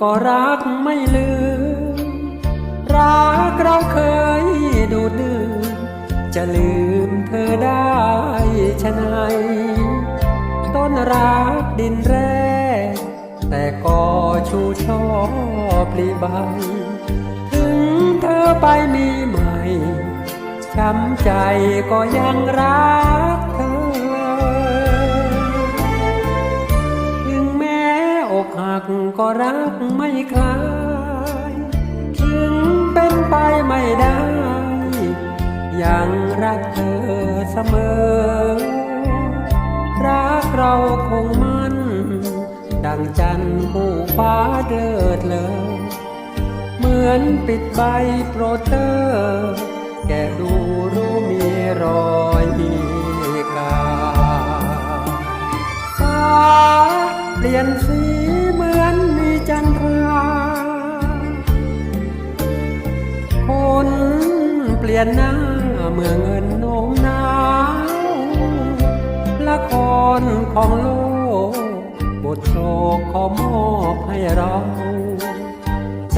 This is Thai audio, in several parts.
ก็รักไม่ลืม รักเราเคยดูดดื่มจะลืมเธอได้ชะไหนต้นรักดินแรก แต่ก็ชูช่อปลีใบถึงเธอไปมีใหม่ช้ำใจก็ยังรัก กหักก็รักไม่คลาย ถึงเป็นไปไม่ได้ ยังรักเธอเสมอ รักเราคงมันดังจันทร์ผู้ฟ้าเดิดเลย เหมือนปิดใบโปรเตอร์แกดูรู้มีรอยกาฟ้าเปลี่ยนสี ปลี่ยนหน้าเมื่อเงินโน้มน้าวละครของโลก บทโศกขอมอบให้เรา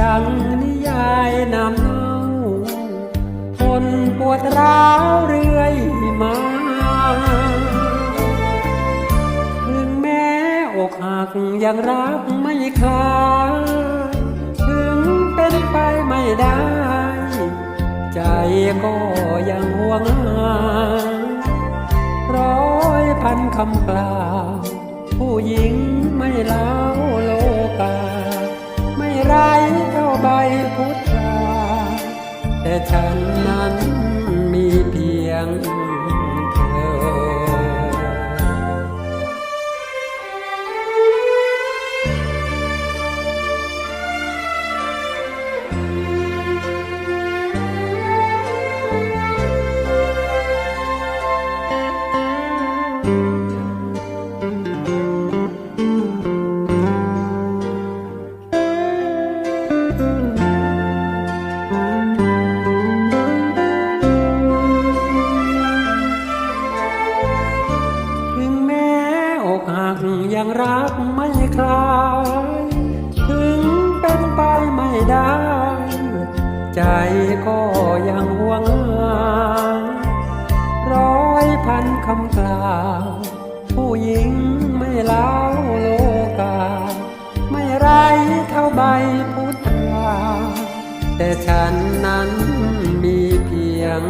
ดังนิยายนำเนาคนปวดร้าวเรื่อยมาถึงแม้อกหักยังรักไม่คลายถึงเป็นไปไม่ได้ ก็ยังห่วงหาร้อยพันคำกล่าว ผู้หญิงไม่เล้าโลกา ไม่ไรเท่าใบพุทราแต่ฉันนั้นมีเพียง ยังรักไม่คลาย ถึงเป็นไปไม่ได้ ใจก็ยังห่วงหาร้อยพันคำกล่าว ผู้หญิงไม่เล้าโลกา ไม่ไรเท่าใบพุทธาแต่ฉันนั้นมีเพียง